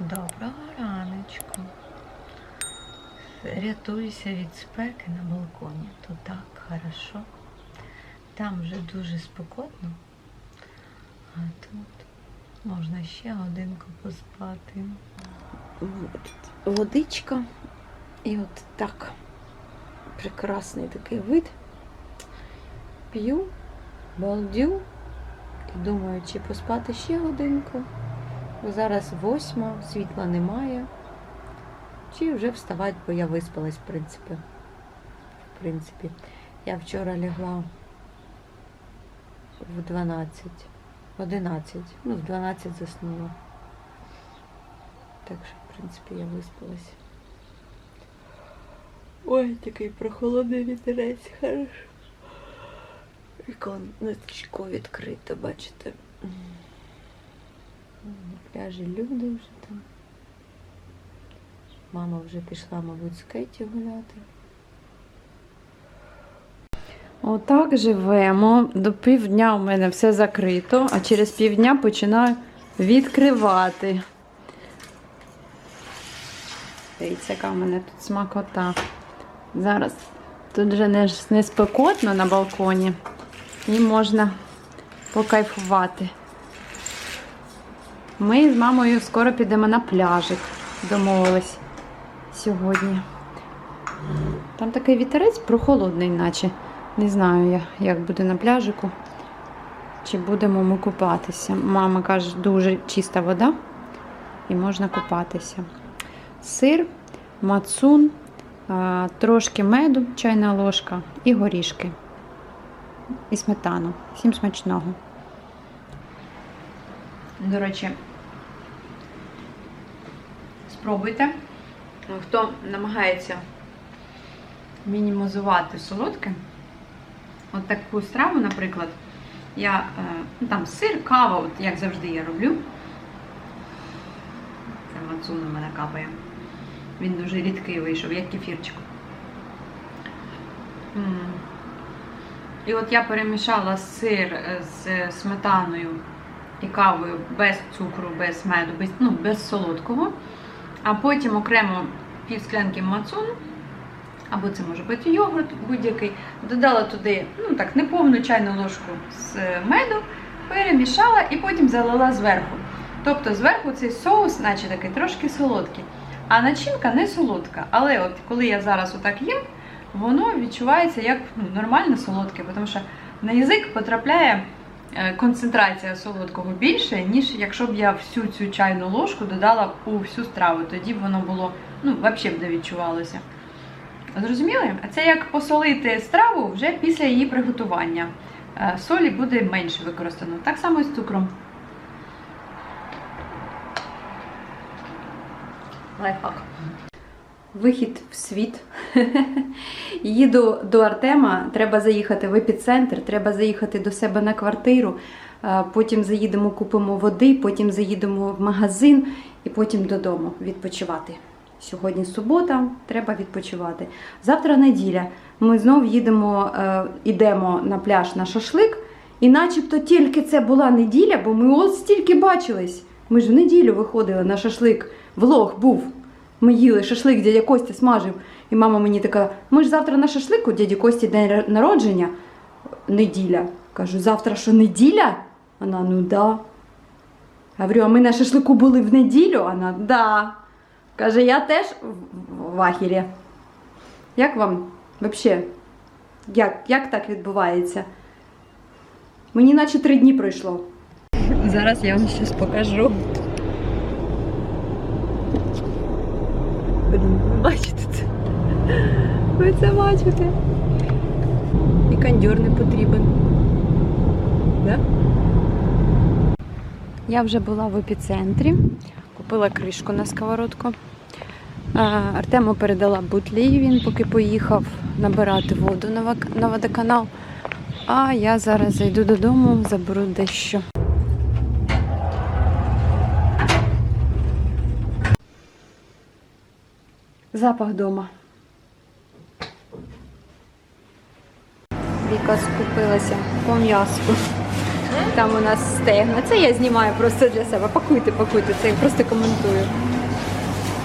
Доброго раночку. Рятуюся від спеки на балконі. Тут так хорошо. Там вже дуже спекотно. А тут можна ще годинку поспати. водичка. І от так прекрасний такий вид. П'ю, балдю і думаю, чи поспати ще годинку. Зараз восьма, світла немає. Чи вже вставати, бо я виспалась, в принципі. В принципі, я вчора лягла в 12, 11, ну, в 12 заснула. Так що, в принципі, я виспалась. Ой, такий прохолодний вітерець, хорошо. Віконечко відкрите, бачите. На пляжі люди вже там. Мама вже пішла, мабуть, з Кеті гуляти. Отак живемо. До півдня у мене все закрито, а через півдня починаю відкривати. Дивіться, яка в мене тут смакота. Зараз тут вже не, не спекотно на балконі і можна покайфувати. Ми з мамою скоро підемо на пляжик. Домовились сьогодні. Там такий вітерець прохолодний, наче. Не знаю я, як буде на пляжику. Чи будемо ми купатися. Мама каже, дуже чиста вода і можна купатися. Сир, мацун, трошки меду, чайна ложка і горішки. І сметану. Всім смачного. До речі, спробуйте. Хто намагається мінімізувати солодке, от таку страву, наприклад, я е, ну, там сир, кава, от як завжди я роблю. Це мацун у мене капає. Він дуже рідкий вийшов, як кефірчик. І от я перемішала сир е, з сметаною і кавою без цукру, без меду, без, ну, без солодкого. А потім окремо пів склянки мацуну, або це може бути йогурт будь-який. Додала туди, ну так, неповну чайну ложку з меду, перемішала і потім залила зверху. Тобто зверху цей соус, наче такий трошки солодкий. А начинка не солодка. Але от коли я зараз отак їм, воно відчувається як ну, нормально солодке, тому що на язик потрапляє е, концентрація солодкого більше, ніж якщо б я всю цю чайну ложку додала у всю страву. Тоді б воно було, ну, взагалі б не відчувалося. Зрозуміли? А це як посолити страву вже після її приготування. Е, Солі буде менше використано. Так само і з цукром. Лайфхак. Вихід в світ. Їду до Артема, треба заїхати в епіцентр, треба заїхати до себе на квартиру. Е, Потім заїдемо, купимо води, потім заїдемо в магазин і потім додому відпочивати. Сьогодні субота, треба відпочивати. Завтра неділя. Ми знов їдемо, е, йдемо на пляж на шашлик. І начебто тільки це була неділя, бо ми ось стільки бачились. Ми ж в неділю виходили на шашлик. Влог був. Ми їли шашлик, дядя Костя смажив. І мама мені така: ми ж завтра на шашлик, у дяді Кості день народження. Неділя. Кажу, завтра що неділя? Вона, ну да. Говорю, а ми на шашлику були в неділю? Вона, да. Каже, я теж в ахірі. Як вам взагалі? Як, як так відбувається? Мені наче три дні пройшло. Зараз я вам щось покажу. Блін, бачите це? Ви це бачите? І кондьор не потрібен. Да? Я вже була в епіцентрі, купила кришку на сковородку. Артему передала бутлі, він поки поїхав набирати воду на водоканал. А я зараз зайду додому, заберу дещо. Запах дома. Віка скупилася по м'ясу. Там у нас стегна. Це я знімаю просто для себе. Пакуйте, пакуйте, це я просто коментую.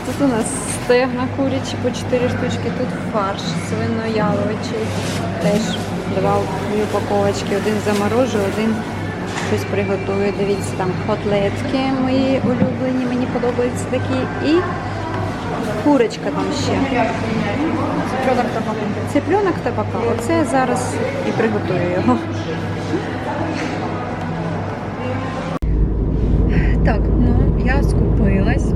Тут у нас стегна курячі по 4 штучки, тут фарш свинояловичий. Теж два упаковочки. Один заморожу, один щось приготую. Дивіться, там котлетки мої улюблені, мені подобаються такі. І курочка там ще. Цыпленок табака. Цыпленок табака. Оце я зараз і приготую його. Так, ну я скупилась.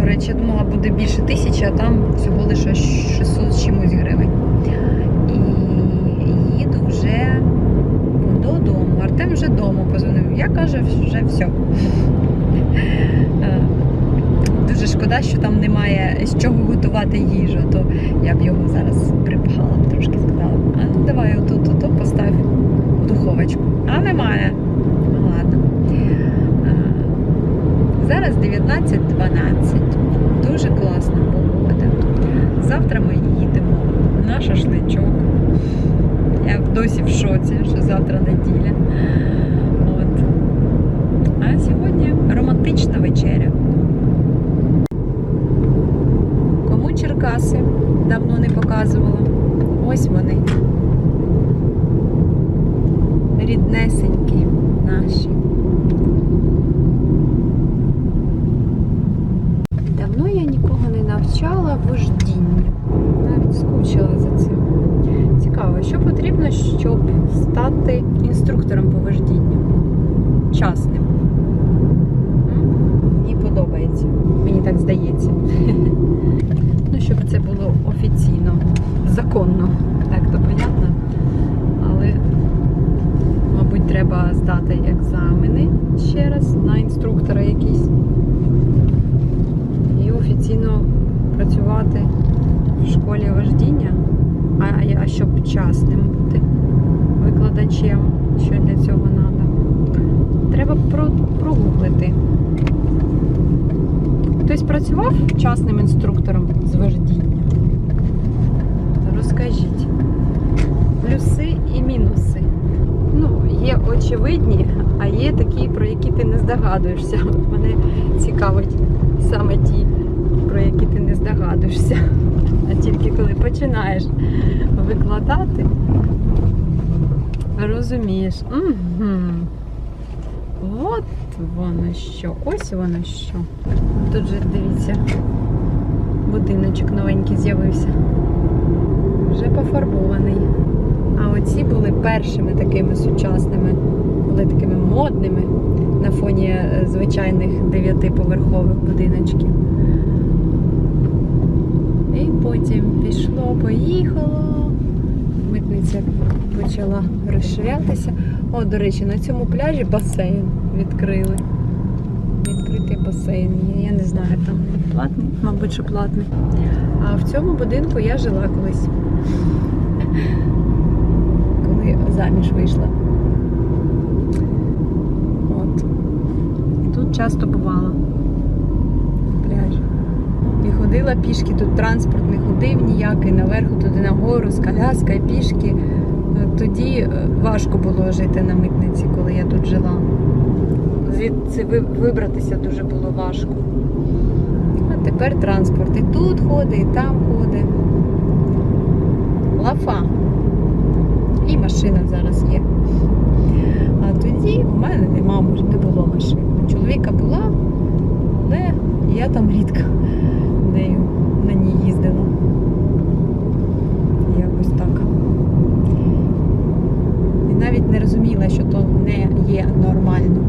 До речі, думала, буде більше тисячі, а там всього лише 600 з чимось гривень. І їду вже додому. Артем вже вдома позвонив. Я каже, вже все. Е, Дуже шкода, що там немає з чого готувати їжу, то я б його зараз припхала б трошки сказала. А ну давай отут, ото постав в духовочку. А немає. Ну ладно. А, Зараз 19.12. Дуже класна погода. Завтра ми їдемо на шашличок. Я досі в шоці, що завтра неділя. От. А сьогодні романтична вечеря. Кому Черкаси давно не показувала. Ось вони. Ріднесенькі наші. Давно я нікого не навчала вождінню. Навіть скучила за цим. Цікаво, що потрібно, щоб стати інструктором по вождінню? Частним. М? Мені подобається. Мені так здається. Ну, щоб це було офіційно, законно. Так, то понятно. Але, мабуть, треба здати екзамени ще раз на інструктора якийсь. І офіційно працювати в школі вождіння. А, а щоб частним бути викладачем, що для цього треба. Треба про, прогуглити. Хтось працював частним інструктором з вождіння? Розкажіть. Плюси і мінуси. Ну, є очевидні, а є такі, про які ти не здогадуєшся. Мене цікавить саме ті, про які ти не здогадуєшся. А тільки коли починаєш викладати, розумієш. Угу. От воно що, ось воно що. Тут же дивіться, будиночок новенький з'явився. Вже пофарбований. А оці були першими такими сучасними, були такими модними на фоні е, звичайних дев'ятиповерхових будиночків. І потім пішло, поїхало. Митниця почала розширятися. О, до речі, на цьому пляжі басейн відкрили. Відкритий басейн. Я не знаю, там платний, мабуть, що платний. А в цьому будинку я жила колись. Коли заміж вийшла. От. І тут часто бувала. Ходила пішки, тут транспорт не ходив ніякий, наверху туди нагору, з коляскою, пішки. Е, Тоді е, важко було жити на митниці, коли я тут жила. Звідси вибратися дуже було важко. А тепер транспорт і тут ходить, і там ходить. Лафа. І машина зараз є. А тоді в мене нема, може, не було машини. Чоловіка була, але я там рідко нею на ній їздила. Якось так. І навіть не розуміла, що то не є нормально.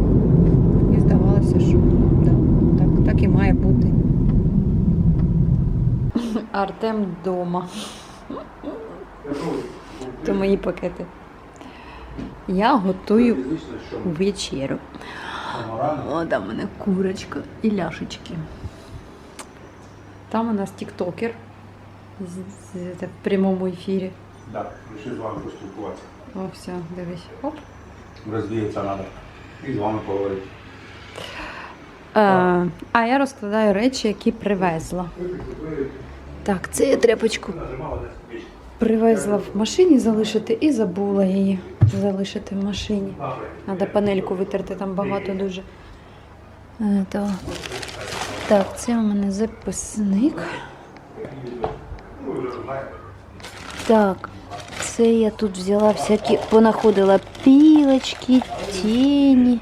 Мені здавалося, що да, так, так і має бути. Артем вдома. То мої пакети. Я готую вечерю. О, там у мене курочка і ляшечки. Там у нас тіктокер в прямому ефірі. Так, вирішив з вами поспілкуватися. О, все, дивись. Оп. Розвіятися треба. І з вами поговорити. Е, а я розкладаю речі, які привезла. Так, це я тряпочку привезла в машині залишити і забула її залишити в машині. Треба панельку витерти, там багато дуже. Е, То. Так, це у мене записник. Так, це я тут взяла всякі, понаходила пілочки, тіні.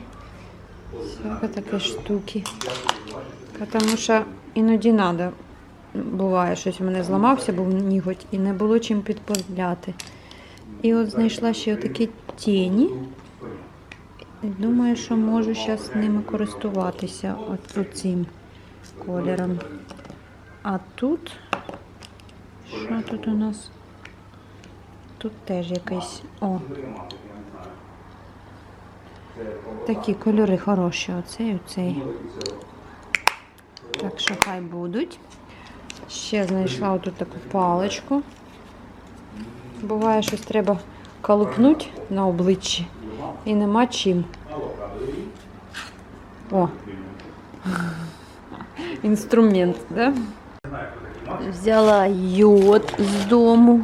Всякі такі штуки. Тому що іноді треба. Буває, щось у мене зламався, був ніготь, і не було чим підправляти. І от знайшла ще такі тіні. Думаю, що можу зараз ними користуватися от цим кольором. А тут, що тут у нас? Тут теж якийсь. О. Такі кольори хороші, оцей, оцей. Так що хай будуть. Ще знайшла отут таку паличку. Буває, щось треба колупнути на обличчі і нема чим. О. Інструмент, да? Взяла йод з дому,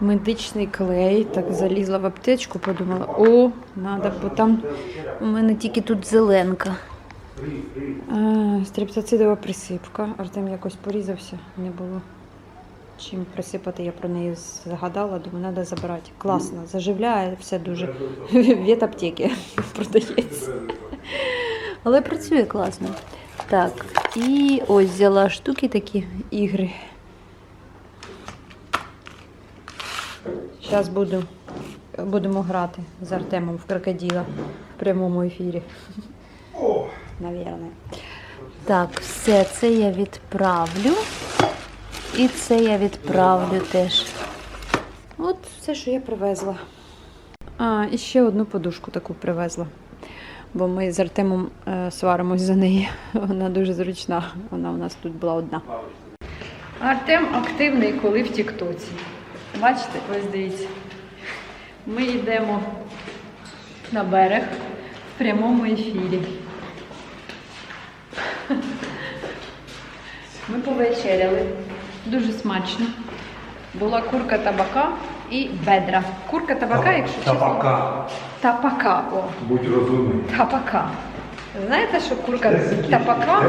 медичний клей. Так залізла в аптечку, подумала, о, треба, бо там у мене тільки тут зеленка. А, Стріптоцидова присипка. Артем якось порізався, не було чим присипати. Я про неї згадала, думаю, треба забирати. Класно, заживляє все дуже. Від аптеки продається. Але працює класно. Так, і ось взяла штуки такі ігри. Зараз буду, будемо грати з Артемом в крокодила в прямому ефірі. Навірно. Так, все це я відправлю. І це я відправлю теж. От все, що я привезла. А, і ще одну подушку таку привезла. Бо ми з Артемом е, сваримось за неї. Вона дуже зручна. Вона у нас тут була одна. Артем активний, коли в Тіктоці. Бачите, ось дивіться. Ми йдемо на берег в прямому ефірі. Ми повечеряли. Дуже смачно. Була курка табака і бедра. Курка табака, якщо чесно. Табака. Тапака. О, Будь розумний. тапака. Знаєте, що курка тапака?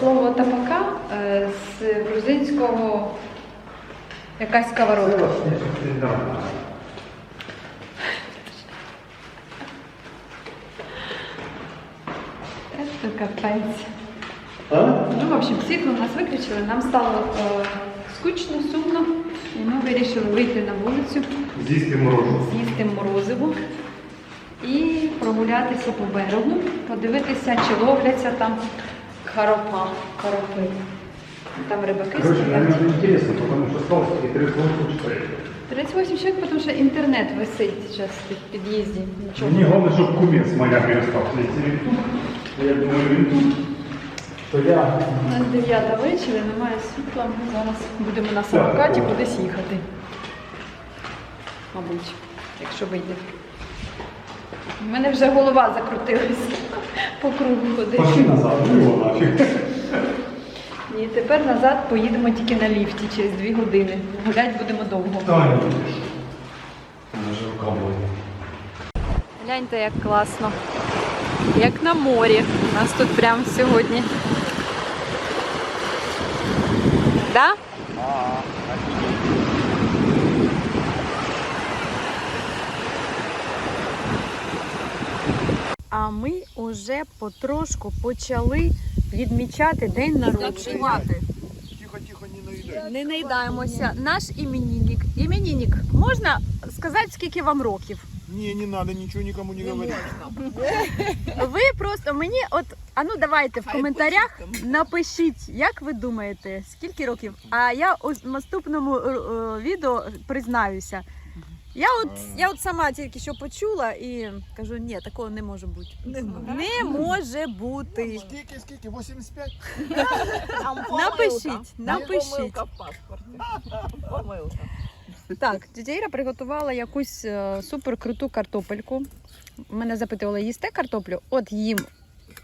Слово тапака е, з грузинського якась сковородка. Це капець. Ну, в общем, світло нас виключили, нам стало е, скучно, сумно, і ми вирішили вийти на вулицю, З'їсти морожу. з'їсти морозиво і прогулятися по берегу, подивитися, чи ловляться там коропа, коропи. Там рибаки Короче, стоять. наверное, интересно, потому что осталось такие 38 человек. 38 чоловік, тому що інтернет висить зараз в під'їзді. Нічого. Мне главное, чтобы кумец моя перестал. Если він тут, я думаю, він тут, то я... У нас 9 вечора, немає світла. Ми зараз будемо на самокаті кудись їхати. Мабуть, якщо вийде. У мене вже голова закрутилась по кругу Пошли назад, ну його нафиг. І тепер назад поїдемо тільки на ліфті через 2 години. Гулять будемо довго. Та не будеш. Вона рука болить. Гляньте, як класно. Як на морі. У нас тут прямо сьогодні. Да? А ми вже потрошку почали відмічати день народження. Тихо, тихо, не наїдай. Не наїдаємося. Наш іменінник. Іменінник, можна сказати, скільки вам років? Не, не надо ничего никому не говорить. Ви просто мені, от, а ну давайте в коментарях напишіть, як ви думаєте, скільки років. А я у наступному е, е, відео признаюся. Я от, я от сама тільки що почула і кажу, ні, такого не може бути. Не може бути. Скільки, скільки? 85? Напишіть, напишіть. в паспорті. Помилка. Так, тетя Іра приготувала якусь е, супер круту картопельку. Мене запитували, їсте картоплю? От їм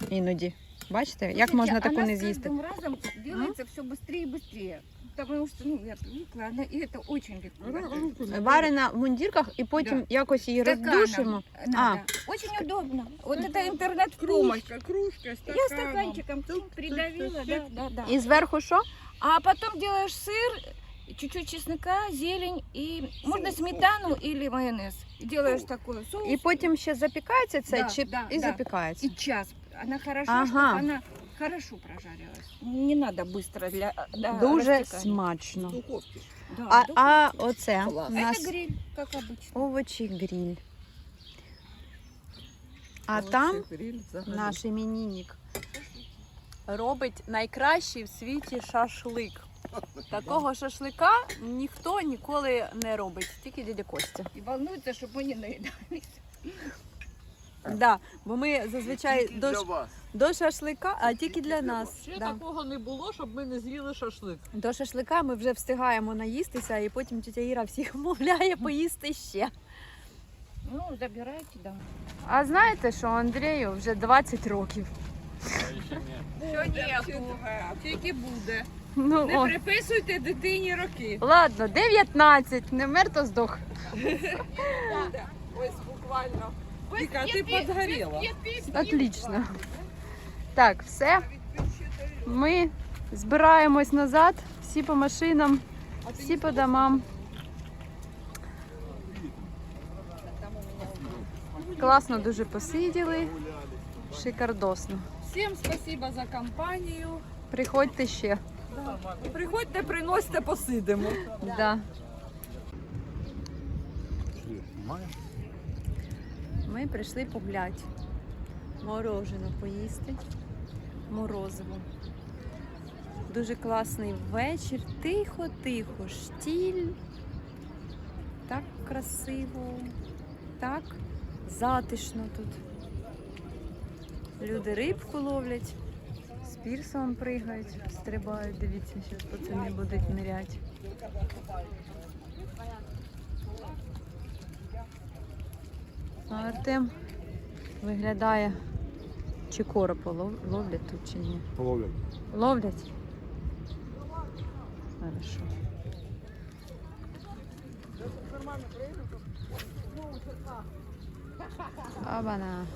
іноді. Бачите, як Слушайте, можна таку она не с з'їсти? каждым разом делается все быстрее и быстрее. Потому что, ну, я привыкла, она, и это очень легко. готовить. Варена в мундірках і потім якось її Стаканом роздушимо. Надо. Очень удобно. Вот это интернет в помощь. Кружка, кружка, Я стаканом. стаканчиком придавила, да, да, да. І зверху що? А потом делаешь сыр, чуть-чуть чеснока, зелень и можно сметану или майонез. И делаешь такой соус. І потім ще запікається це Да, чи да, і да. запікається. И час. Она хорошо, Ага. чтобы она хорошо прожарилась. Не надо быстро для да, Дуже растекания. смачно. Духовки. Да, А, да. а оце у Это нас гриль, как обычно. овочі гриль. А Оце там гриль взагалі. наш іменінник робить найкращий в світі шашлик. Такого шашлика ніхто ніколи не робить, тільки дядя Костя. И волнуется, чтобы мы не наедались. Да, бо ми зазвичай Тільки до, для вас. до шашлика, а тільки для нас. Ще Да. такого не було, щоб ми не з'їли шашлик. До шашлика ми вже встигаємо наїстися, і потім тітя Іра всіх вмовляє поїсти ще. Ну, забирайте, да. А знаєте, що Андрію вже 20 років. Що ні, тільки буде. Ну, Не о. приписуйте дитині роки. Ладно, 19, не мер, то здох. Ось буквально. Віка, ти подгоріла. Отлично. Так, все. Ми збираємось назад, всі по машинам, всі по домам. Класно дуже посиділи. Шикардосно. Всім спасибо за компанію. Приходьте ще. Приходьте, приносьте, посидимо. Да. Ми прийшли погуляти. Морожено поїсти. Морозиво. Дуже класний вечір. Тихо-тихо. Штіль. Так красиво. Так затишно тут. Люди рибку ловлять. З пірсом пригають, стрибають. Дивіться, зараз пацани будуть ниряти. А Артем виглядає, чи коропа ловлять тут чи ні. Ловлять. Ловлять? Хорошо. Абана.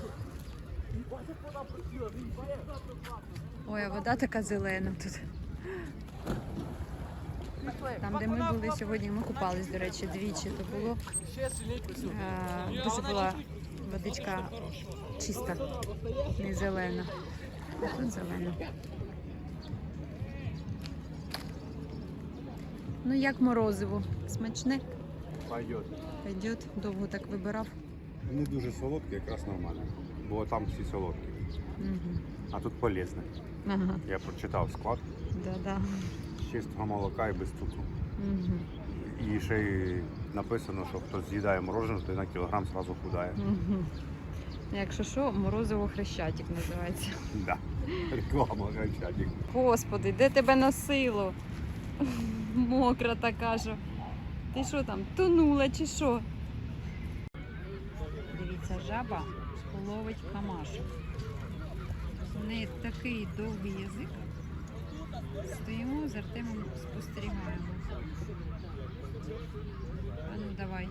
Ой, а вода така зелена тут. Там, де ми були сьогодні, ми купались, до речі, двічі то було. Е, Дуже була водичка чиста, не зелена. А Тут зелена. Ну як морозиво? Смачне? Пойдет. Пойдет. Довго так вибирав. Не дуже солодкі, якраз нормально. Бо там всі солодкі. Угу. А тут полезне. Ага, Я прочитав склад да-да. Чистого молока і без цукру. Угу. І ще й написано, що хто з'їдає мороженое, то й на кілограм зразу худає. Угу. Якщо що, морозиво хрещатик називається. Да. Реклама грачатик. Господи, де тебе носило? Мокра така що. Ти що там, тонула чи що? Дивіться, жаба ловить камашок. У неї такий довгий язик. Стоїмо з Артемом спостерігаємо. А ну давай.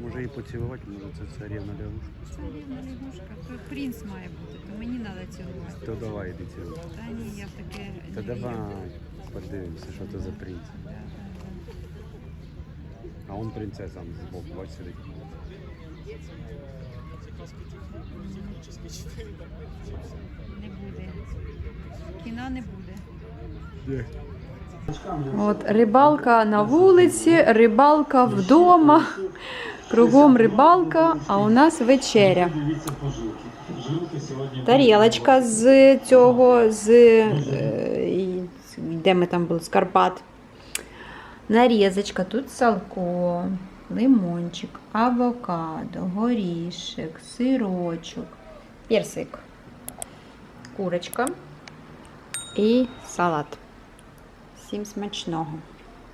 Може її поцілувати, може це царівна лягушка. Це рівна лягушка. То принц має бути, то мені треба цілувати. То давай іди цілуй. Та ні, я в таке Та не вірю. давай, подивимося, що це за принц. Да, да, да. А он принцеса збоку, бач сидить. Не буде. От рибалка на вулиці, рибалка вдома. Кругом рибалка, а у нас вечеря. Тарілочка з цього, з е, де ми там були, з Карпат. Нарізочка, тут салко, лимончик, авокадо, горішек, сирочок, персик, курочка і салат. Всім смачного.